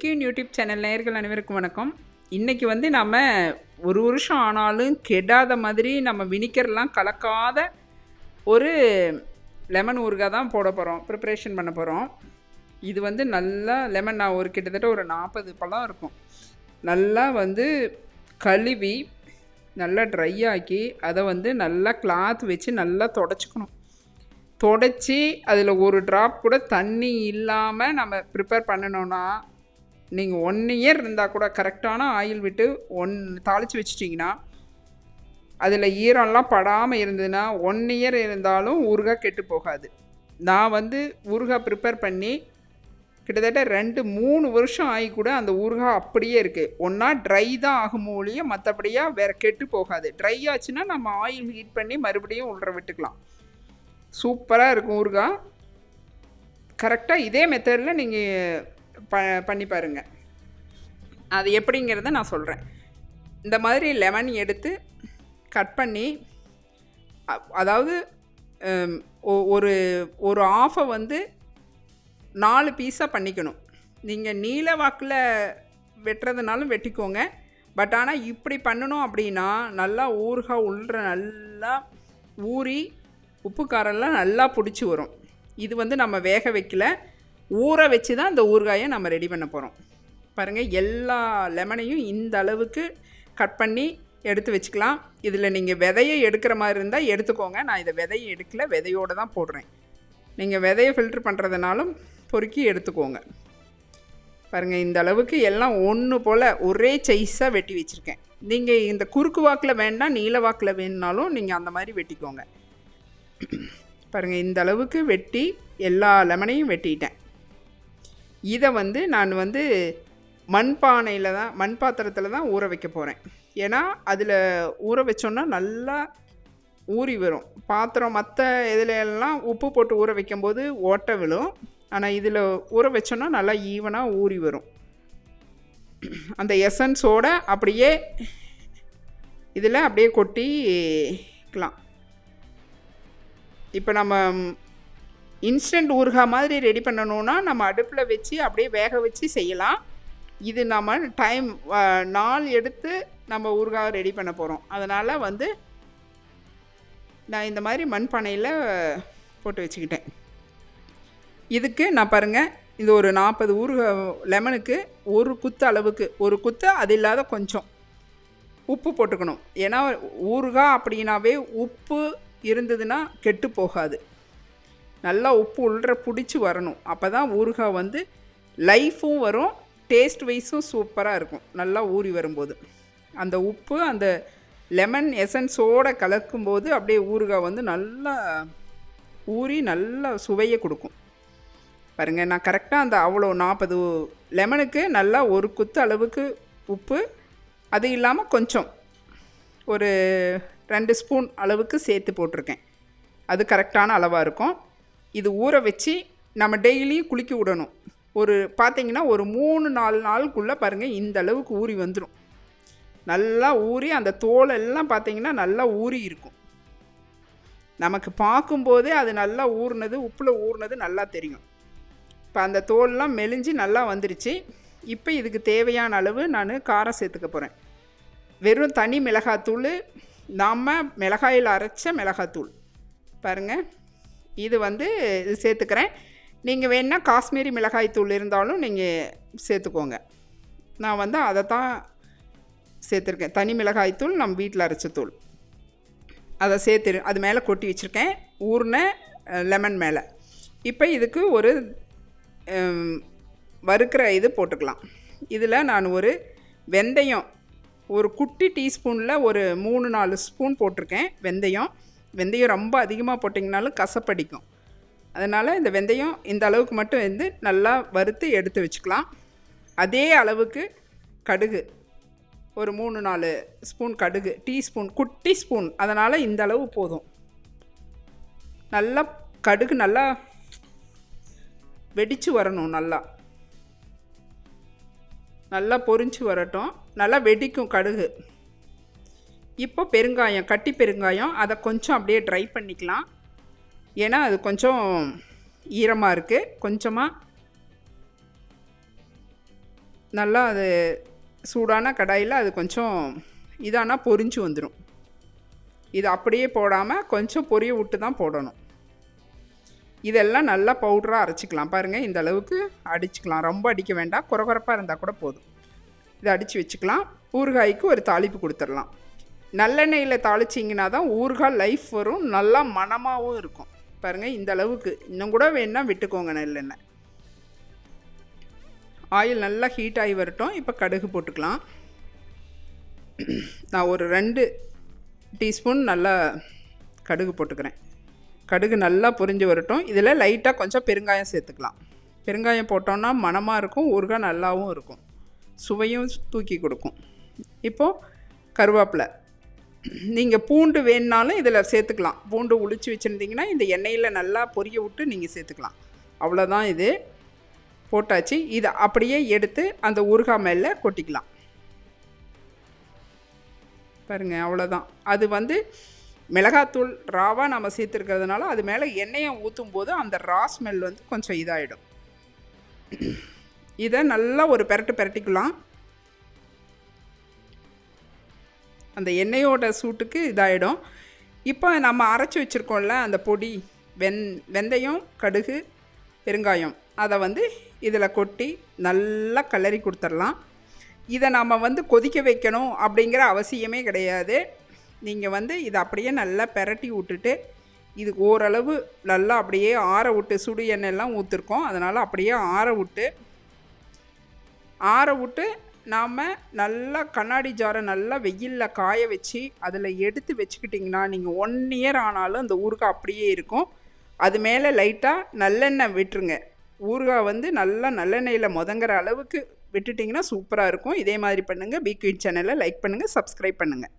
Queen YouTube channel நேயர்கள் அனைவருக்கும் வணக்கம். இன்றைக்கி வந்து நம்ம ஒரு வருஷம் ஆனாலும் கெடாத மாதிரி நம்ம வினிகர்லாம் கலக்காத ஒரு லெமன் ஊறுகாய் தான் போட போகிறோம் ப்ரிப்ரேஷன் பண்ண போகிறோம் இது வந்து நல்லா லெமன் நான் ஒரு கிட்டத்தட்ட ஒரு நாற்பது பழம் இருக்கும். நல்லா வந்து கழுவி நல்லா ட்ரை ஆக்கி அதை வந்து நல்லா கிளாத் வச்சு நல்லா தொடச்சிக்கணும். தொடச்சி அதில் ஒரு ட்ராப் கூட தண்ணி இல்லாமல் நம்ம ப்ரிப்பேர் பண்ணணும்னா நீங்கள் ஒன் இயர் இருந்தால் கூட கரெக்டான ஆயில் விட்டு ஒன் தாளித்து வச்சிட்டிங்கன்னா அதில் ஈரம்லாம் படாமல் இருந்ததுன்னா ஒன் இயர் இருந்தாலும் ஊறுகாய் கெட்டு போகாது. நான் வந்து ஊறுகாய் ப்ரிப்பேர் பண்ணி கிட்டத்தட்ட ரெண்டு மூணு வருஷம் ஆகி கூட அந்த ஊறுகாய் அப்படியே இருக்குது ஒன்றா ட்ரை தான் ஆகும் ஒழிய மற்றபடியாக வேறு கெட்டு போகாது. ட்ரை ஆச்சுன்னா நம்ம ஆயில் ஹீட் பண்ணி மறுபடியும் உள்ள விட்டுக்கலாம். சூப்பராக இருக்கும் ஊறுகாய் கரெக்டாக இதே மெத்தடில் நீங்கள் ப பண்ணி பாருங்கள் அது எப்படிங்கிறத நான் சொல்கிறேன் இந்த மாதிரி லெமன் எடுத்து கட் பண்ணி அதாவது ஒ- ஒரு ஒரு ஆஃபை வந்து நாலு பீஸாக பண்ணிக்கணும். நீங்கள் நீல வாக்கில் வெட்டுறதுனாலும் வெட்டிக்கோங்க. பட் ஆனால் இப்படி பண்ணணும் அப்படின்னா நல்லா ஊறுகாய் உள்ள நல்லா ஊறி உப்பு காரெல்லாம் நல்லா பிடிச்சி வரும். இது வந்து நம்ம வேக வைக்கல. ஊற வச்சு தான் இந்த ஊறுகாயை நம்ம ரெடி பண்ண போகிறோம் பாருங்கள் எல்லா லெமனையும் இந்த அளவுக்கு கட் பண்ணி எடுத்து வச்சுக்கலாம். இதில் நீங்கள் விதையை எடுக்கிற மாதிரி இருந்தால் எடுத்துக்கோங்க. நான் இதை விதையை எடுக்கல விதையோடு தான் போடுறேன். நீங்கள் விதையை ஃபில்டர் பண்ணுறதுனாலும் பொறுக்கி எடுத்துக்கோங்க. பாருங்கள் இந்த அளவுக்கு எல்லாம் ஒன்று போல் ஒரே சைஸாக வெட்டி வச்சுருக்கேன். நீங்கள் இந்த குறுக்கு வாக்கில் வேண்டாம் நீல வாக்கில் வேணுனாலும் நீங்கள் அந்த மாதிரி வெட்டிக்கோங்க. பாருங்கள் இந்த அளவுக்கு வெட்டி எல்லா லெமனையும் வெட்டிட்டேன். இதை வந்து நான் வந்து மண்பானையில் தான் மண் பாத்திரத்தில் தான் ஊற வைக்க போகிறேன் ஏன்னா அதில் ஊற வச்சோன்னா நல்லா ஊறி வரும். பாத்திரம் மற்ற இதில் எல்லாம் உப்பு போட்டு ஊற வைக்கும்போது ஓட்டை விழும். ஆனால் இதில் ஊற வச்சோன்னா நல்லா ஈவனாக ஊறி வரும். அந்த எசன்ஸோட அப்படியே இதில் அப்படியே கொட்டிக்கலாம். இப்போ நம்ம இன்ஸ்டன்ட் ஊறுகாய் மாதிரி ரெடி பண்ணணுன்னா நம்ம அடுப்பில் வச்சு அப்படியே வேக வச்சு செய்யலாம். இது நம்ம டைம் நாள் எடுத்து நம்ம ஊறுகாய் ரெடி பண்ண போகிறோம் அதனால் வந்து நான் இந்த மாதிரி மண்பானையில் போட்டு வச்சுக்கிட்டேன். இதுக்கு நான் பாருங்கள் இது ஒரு நாற்பது ஊறுகாய் லெமனுக்கு ஒரு குத்து அளவுக்கு ஒரு குத்து அது இல்லாத கொஞ்சம் உப்பு போட்டுக்கணும். ஏன்னா ஊறுகாய் அப்படின்னாவே உப்பு இருந்ததுன்னா கெட்டு போகாது. நல்லா உப்பு உள்ள பிடிச்சி வரணும். அப்போ தான் ஊறுகாய் வந்து லைஃப்பும் வரும் டேஸ்ட் வைஸும் சூப்பராக இருக்கும். நல்லா ஊறி வரும்போது. அந்த உப்பு அந்த லெமன் எசன்ஸோடு கலக்கும்போது அப்படியே ஊறுகாய் வந்து நல்லா ஊறி நல்லா சுவையை கொடுக்கும். பாருங்கள் நான் கரெக்டாக அந்த அவ்வளோ நாற்பது லெமனுக்கு நல்லா ஒரு குத்து அளவுக்கு உப்பு. அது இல்லாமல் கொஞ்சம் ஒரு ரெண்டு ஸ்பூன் அளவுக்கு சேர்த்து போட்டிருக்கேன். அது கரெக்டான அளவாக இருக்கும். இது ஊற வச்சு நம்ம டெய்லியும் குளிக்க விடணும். ஒரு பார்த்தீங்கன்னா ஒரு மூணு நாலு நாளுக்குள்ளே பாருங்கள் இந்த அளவுக்கு ஊறி வந்துடும் நல்லா ஊறி அந்த தோல் எல்லாம் பார்த்தீங்கன்னா நல்லா ஊறி இருக்கும். நமக்கு பார்க்கும்போதே அது நல்லா ஊறினது உப்பில் ஊறினது நல்லா தெரியும். இப்போ அந்த தோல்லாம் மெலிஞ்சு நல்லா வந்துருச்சு. இப்போ இதுக்கு தேவையான அளவு நான் காரம் சேர்த்துக்க போகிறேன் வெறும் தனி மிளகாத்தூள் நாம் மிளகாயில் அரைச்ச மிளகாத்தூள். பாருங்கள் இது வந்து சேர்த்துக்கிறேன். நீங்கள் வேணால் காஷ்மீரி மிளகாய் தூள் இருந்தாலும் நீங்கள் சேர்த்துக்கோங்க. நான் வந்து அதை தான் சேர்த்துருக்கேன். தனி மிளகாய் தூள் நம்ம வீட்டில் அரைச்ச தூள். அதை சேர்த்து அது மேலே கொட்டி வச்சுருக்கேன். ஊர்ன லெமன் மேலே. இப்போ இதுக்கு ஒரு வறுக்கிற இது போட்டுக்கலாம். இதில் நான் ஒரு வெந்தயம் ஒரு குட்டி டீஸ்பூனில் ஒரு மூணு நாலு ஸ்பூன் போட்டிருக்கேன் வெந்தயம். வெந்தயம் ரொம்ப அதிகமாக போட்டிங்கனாலும் கசப்படிக்கும். அதனால் இந்த வெந்தயம் இந்த அளவுக்கு மட்டும் வந்து நல்லா வறுத்து எடுத்து வச்சுக்கலாம். அதே அளவுக்கு கடுகு. ஒரு மூணு நாலு ஸ்பூன் கடுகு டீஸ்பூன் குட்டி ஸ்பூன். அதனால் இந்த அளவு போதும். நல்லா கடுகு நல்லா வெடித்து வரணும் நல்லா. நல்லா பொரிஞ்சு வரட்டும். நல்லா வெடிக்கும் கடுகு. இப்போ பெருங்காயம் கட்டி பெருங்காயம் அதை கொஞ்சம் அப்படியே ட்ரை பண்ணிக்கலாம். ஏன்னா அது கொஞ்சம் ஈரமாக இருக்குது கொஞ்சமாக நல்லா அது சூடான கடாயில் அது கொஞ்சம் இதானால் பொரிஞ்சு வந்துடும் இது அப்படியே போடாமல் கொஞ்சம் பொரிய விட்டு தான் போடணும். இதெல்லாம் நல்லா பவுடராக அரைச்சிக்கலாம். பாருங்கள் இந்த அளவுக்கு அடிச்சுக்கலாம். ரொம்ப அடிக்க வேண்டாம். குறகுறப்பாக இருந்தால் கூட போதும். இதை அடித்து வச்சுக்கலாம். ஊறுகாய்க்கு ஒரு தாளிப்பு கொடுத்துடலாம். நல்லெண்ணெயில் தாளிச்சிங்கன்னா தான் ஊறுகாய் லைஃப் வரும் நல்லா மணமாகவும் இருக்கும். பாருங்கள் இந்த அளவுக்கு. இன்னும் கூட வேணால் விட்டுக்கோங்க நல்லெண்ணெய். ஆயில் நல்லா ஹீட் ஆகி வரட்டும். இப்போ கடுகு போட்டுக்கலாம். நான் ஒரு ரெண்டு டீஸ்பூன் நல்லா கடுகு போட்டுக்கிறேன். கடுகு நல்லா பொரிஞ்சு வரட்டும். இதில் லைட்டாக கொஞ்சம் பெருங்காயம் சேர்த்துக்கலாம். பெருங்காயம் போட்டோன்னா மணமாக இருக்கும் ஊறுகாய் நல்லாவும் இருக்கும். சுவையும் தூக்கி கொடுக்கும். இப்போது கருவேப்பிலை. நீங்கள் பூண்டு வேணுனாலும் இதில் சேர்த்துக்கலாம். பூண்டு உளிச்சு வச்சுருந்தீங்கன்னா இந்த எண்ணெயில் நல்லா பொரிய விட்டு நீங்கள் சேர்த்துக்கலாம். அவ்வளோதான் இது. போட்டாச்சு. இதை அப்படியே எடுத்து அந்த ஊறுகாய் மேலே கொட்டிக்கலாம். பாருங்கள் அவ்வளோதான் அது வந்து மிளகாத்தூள் ராவாக நம்ம சேர்த்துருக்கிறதுனால அது மேலே எண்ணெயை ஊற்றும் போது அந்த ரா ஸ்மெல் வந்து கொஞ்சம் இதாகிடும் இதை நல்லா ஒரு பெரட்டு பெரட்டிக்கலாம். அந்த எண்ணெயோட சூட்டுக்கு இதாகிடும் இப்போ நம்ம அரைச்சி வச்சுருக்கோம்ல அந்த பொடி வெந் வெந்தயம் கடுகு பெருங்காயம் அதை வந்து இதில் கொட்டி நல்லா கிளறி கொடுத்துடலாம். இதை நாம் வந்து கொதிக்க வைக்கணும் அப்படிங்கிற அவசியமே கிடையாது. நீங்கள் வந்து இதை அப்படியே நல்லா பெரட்டி விட்டுட்டு இது ஓரளவு நல்லா அப்படியே ஆற விட்டு சுடு எண்ணெய்லாம் ஊற்றுருக்கோம் அதனால் அப்படியே ஆற விட்டு ஆற விட்டு நாம் நல்லா கண்ணாடி ஜாரை நல்லா வெயிலில் காய வச்சு அதில் எடுத்து வச்சுக்கிட்டிங்கன்னா நீங்கள் ஒன் இயர் ஆனாலும் அந்த ஊறுகாய் அப்படியே இருக்கும். அது மேலே லைட்டாக நல்லெண்ணெய் விட்டுருங்க. ஊறுகாய் வந்து நல்லா நல்லெண்ணெயில் முதங்குற அளவுக்கு விட்டுட்டிங்கன்னா சூப்பராக இருக்கும். இதே மாதிரி பண்ணுங்கள் பி சேனலை லைக் பண்ணுங்கள் சப்ஸ்கிரைப் பண்ணுங்கள்